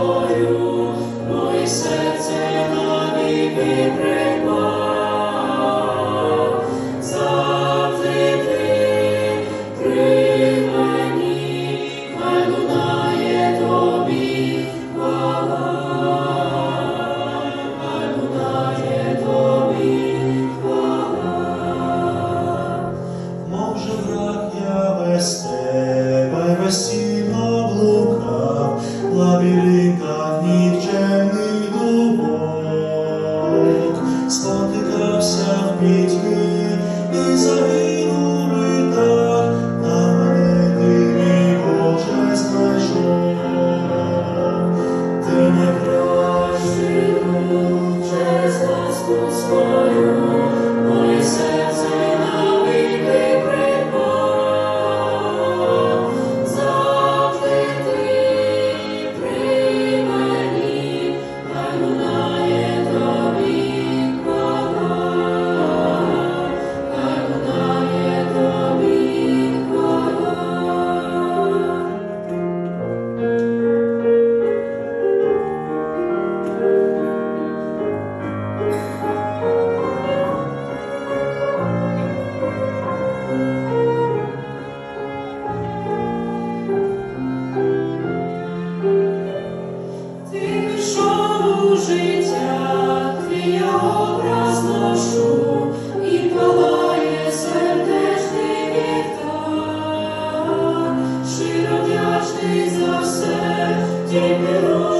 через моє серце навіки припав. Завжди ти при мені, тобі хвала, тобі. Може, враг я в лабіринтах нікчемних думок, спотикався в пітьмі і загинув Вдячний за все, ти обличчя